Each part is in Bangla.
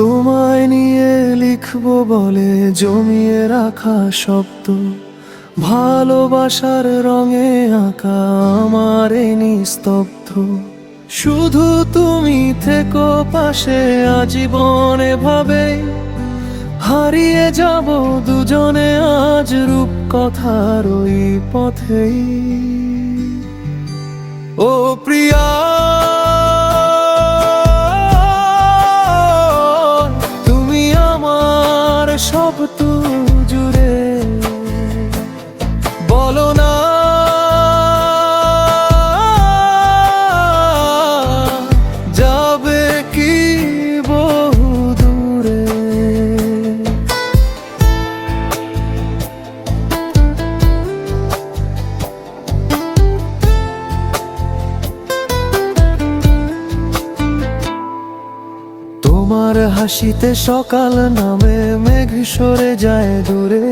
তোমায় নিয়ে লিখব বলে জমিয়ে রাখা শব্দ। ভালোবাসার রঙে আঁকা আমার নিস্তব্ধ। শুধু তুমি থেকো পাশে আজীবনে ভাবে হারিয়ে যাব দুজনে আজ রূপ কথার ওই পথেই। ও প্রিয়া! হাসিতে সকাল নামে, মেঘ সরে যায় দূরে।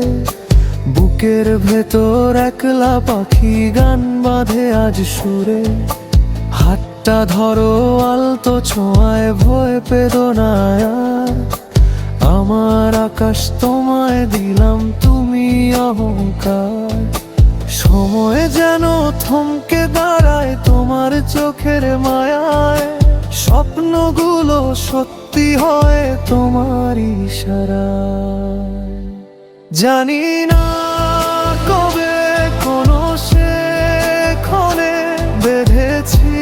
বুকের ভেতর একলা পাখি গান বাঁধে আজ সুরে। হাতটা ধরো আলতো ছোঁয়ায়, ভয় পেদো আমার আকাশ তোমায় দিলাম, তুমি অহংকার। সময় যেন থমকে দাঁড়ায় তোমার চোখের মায়ায়। স্বপ্নগুলো সত্যি হয় তোমার ইশারায় জানি না কবে কোনো সে ক্ষণে বেঁধেছি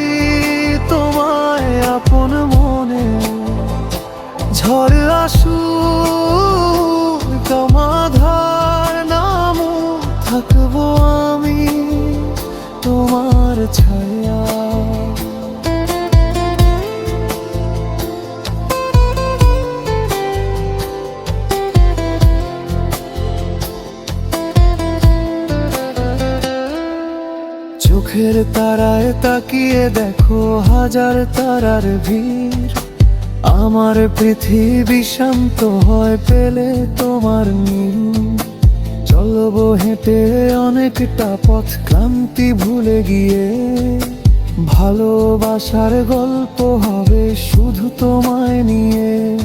তোমায় আপন মনে। ঝড় আসু তোমাধার নাম থাকব আমি তোমার ছায়া। চোখের তারায় তাকিয়ে দেখো হাজার তারার ভিড়। আমার পৃথিবী শান্ত হয় পেলে তোমার নীল চলবো হেঁটে অনেকটা পথ ক্লান্তি ভুলে গিয়ে। ভালোবাসার গল্প হবে শুধু তোমায় নিয়ে।